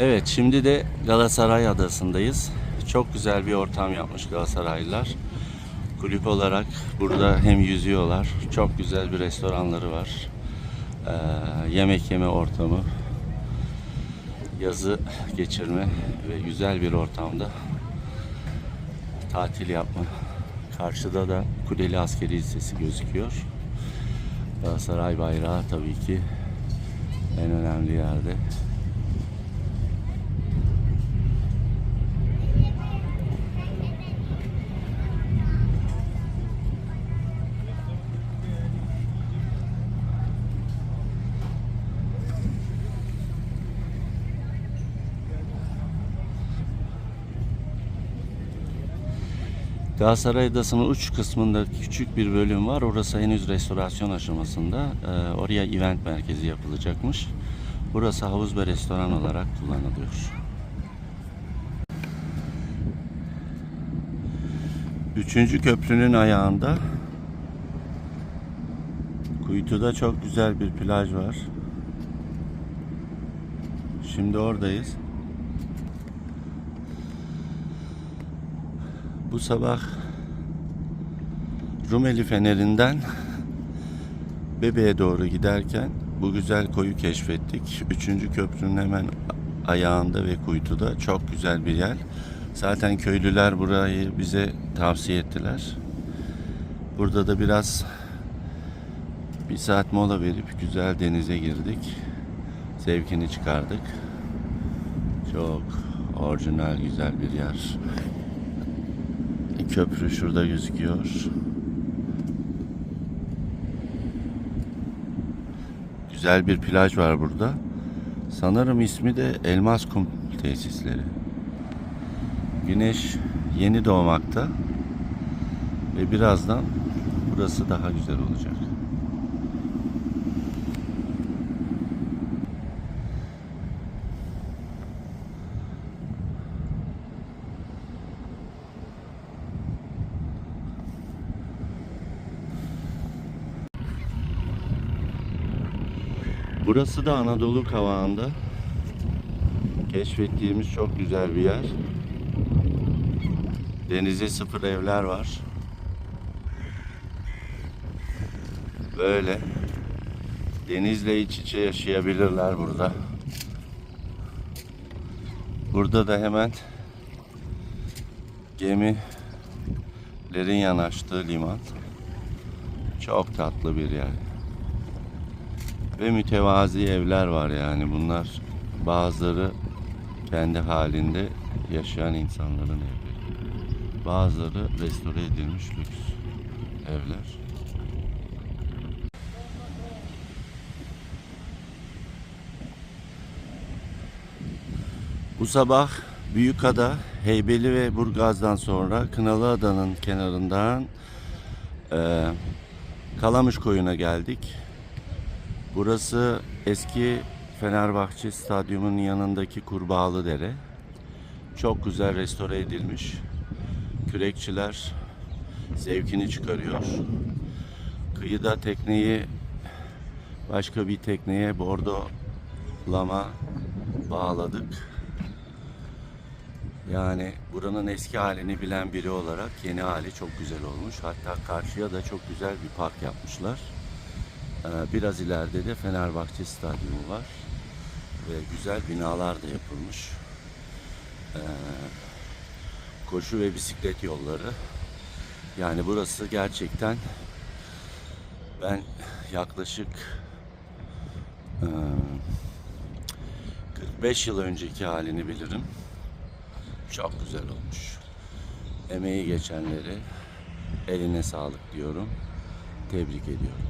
Evet şimdi de Galatasaray Adası'ndayız. Çok güzel bir ortam yapmış Galatasaraylılar. Kulüp olarak burada hem yüzüyorlar. Çok güzel bir restoranları var. Ee, yemek yeme ortamı. Yazı geçirme ve güzel bir ortamda tatil yapma. Karşıda da Kuleli Askeri Lisesi gözüküyor. Galatasaray bayrağı tabii ki en önemli yerde. Galatasaray Adası'nın uç kısmında küçük bir bölüm var. Orası henüz restorasyon aşamasında. Ee, oraya event merkezi yapılacakmış. Burası havuz ve restoran olarak kullanılıyor. Üçüncü köprünün ayağında Kuytu'da çok güzel bir plaj var. Şimdi oradayız. Bu sabah Rumeli Feneri'nden Bebe'ye doğru giderken bu güzel koyu keşfettik. Üçüncü köprünün hemen ayağında ve kuytuda çok güzel bir yer. Zaten köylüler burayı bize tavsiye ettiler. Burada da biraz bir saat mola verip güzel denize girdik. Zevkini çıkardık. Çok orijinal güzel bir yer. Köprü şurada gözüküyor. Güzel bir plaj var burada. Sanırım ismi de Elmas Kum Tesisleri. Güneş yeni doğmakta ve birazdan burası daha güzel olacak. Burası da Anadolu kavağında keşfettiğimiz çok güzel bir yer. Denize sıfır evler var. Böyle denizle iç içe yaşayabilirler burada. Burada da hemen gemilerin yanaştığı liman. Çok tatlı bir yer ve mütevazi evler var yani bunlar bazıları kendi halinde yaşayan insanların evleri. Bazıları restore edilmiş lüks evler. Bu sabah Büyükada, Heybeli ve Burgaz'dan sonra Kınalıada'nın kenarından eee Kalamış Koyu'na geldik. Burası eski Fenerbahçe Stadyumu'nun yanındaki Kurbağalı Dere. Çok güzel restore edilmiş. Kürekçiler zevkini çıkarıyor. Kıyıda tekneyi başka bir tekneye bordolama bağladık. Yani buranın eski halini bilen biri olarak yeni hali çok güzel olmuş. Hatta karşıya da çok güzel bir park yapmışlar. Ee, Biraz ileride de Fenerbahçe Stadyumu var. Ve güzel binalar da yapılmış. Ee, Koşu ve bisiklet yolları. Yani burası gerçekten ben yaklaşık e, 45 yıl önceki halini bilirim. Çok güzel olmuş. Emeği geçenleri eline sağlık diyorum. Tebrik ediyorum.